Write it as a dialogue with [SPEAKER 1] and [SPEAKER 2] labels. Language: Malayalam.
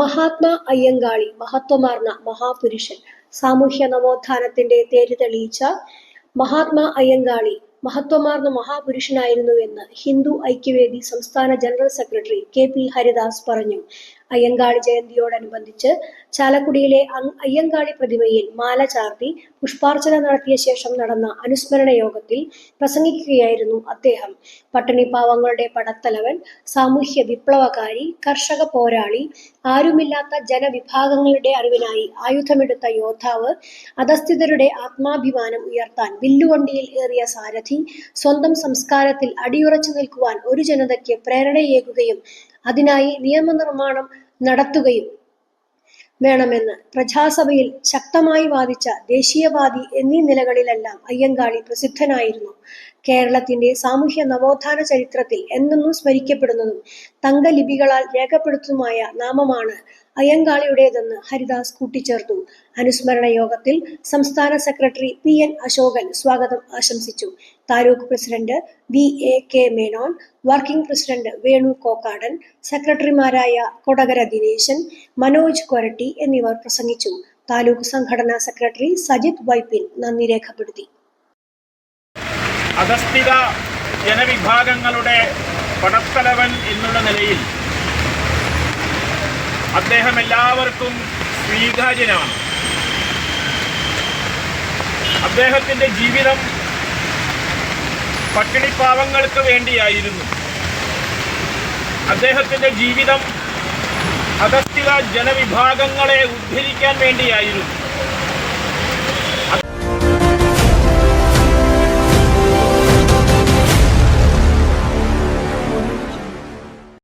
[SPEAKER 1] മഹാത്മാ അയ്യങ്കാളി മഹത്വമാർന്ന മഹാപുരുഷൻ സാമൂഹ്യ നവോത്ഥാനത്തിന്റെ തേര് തെളിയിച്ച മഹാത്മാ അയ്യങ്കാളി മഹത്വമാർന്ന മഹാപുരുഷനായിരുന്നുവെന്ന് ഹിന്ദു ഐക്യവേദി സംസ്ഥാന general secretary K P Haridas പറഞ്ഞു. അയ്യങ്കാളി ജയന്തിയോടനുബന്ധിച്ച് ചാലക്കുടിയിലെ അയ്യങ്കാളി പ്രതിമയിൽ മാല ചാർത്തി പുഷ്പാർച്ചന നടത്തിയ ശേഷം നടന്ന അനുസ്മരണ യോഗത്തിൽ പ്രസംഗിക്കുകയായിരുന്നു അദ്ദേഹം. പട്ടിണിപ്പാവങ്ങളുടെ പടത്തലവൻ സാമൂഹ്യ വിപ്ലവകാരി കർഷക പോരാളി ആരുമില്ലാത്ത ജനവിഭാഗങ്ങളുടെ അറിവിനായി ആയുധമെടുത്ത യോദ്ധാവ് അധസ്ഥിതരുടെ ആത്മാഭിമാനം ഉയർത്താൻ വില്ലുവണ്ടിയിൽ ഏറിയ സാരഥി സ്വന്തം സംസ്കാരത്തിൽ അടിയുറച്ചു നിൽക്കുവാൻ ഒരു ജനതയ്ക്ക് പ്രേരണയേകുകയും അതിനായി നിയമനിർമ്മാണം നടത്തുകയും വേണമെന്ന് പ്രജാസഭയിൽ ശക്തമായി വാദിച്ച ദേശീയവാദി എന്നീ നിലകളിലെല്ലാം അയ്യങ്കാളി പ്രസിദ്ധനായിരുന്നു. കേരളത്തിന്റെ സാമൂഹ്യ നവോത്ഥാന ചരിത്രത്തിൽ എന്നെന്നും സ്മരിക്കപ്പെടുന്നതും തങ്കലിപികളാൽ രേഖപ്പെടുത്തുന്നതുമായ നാമമാണ് അയ്യങ്കാളിയുടേതെന്ന് ഹരിദാസ് കൂട്ടിച്ചേർത്തു. അനുസ്മരണ യോഗത്തിൽ സംസ്ഥാന സെക്രട്ടറി പി എൻ അശോകൻ സ്വാഗതം ആശംസിച്ചു. Taluk president V A K Menon working president Venu Kokkadan സെക്രട്ടറിമാരായ കൊടകര ദിനേശൻ മനോജ് കൊരട്ടി എന്നിവർ പ്രസംഗിച്ചു. താലൂക്ക് സംഘടനാ സെക്രട്ടറി സജിത് വൈപ്പിൻ നന്ദി രേഖപ്പെടുത്തി.
[SPEAKER 2] അധസ്ഥിത ജനവിഭാഗങ്ങളുടെ പടത്തലവൻ എന്നുള്ള നിലയിൽ അദ്ദേഹം എല്ലാവർക്കും സ്വീകാര്യനാണ്. അദ്ദേഹത്തിന്റെ ജീവിതം പട്ടിണിപ്പാവങ്ങൾക്ക് വേണ്ടിയായിരുന്നു. അദ്ദേഹത്തിന്റെ ജീവിതം അധസ്ഥിത ജനവിഭാഗങ്ങളെ ഉദ്ധരിക്കാൻ വേണ്ടിയായിരുന്നു.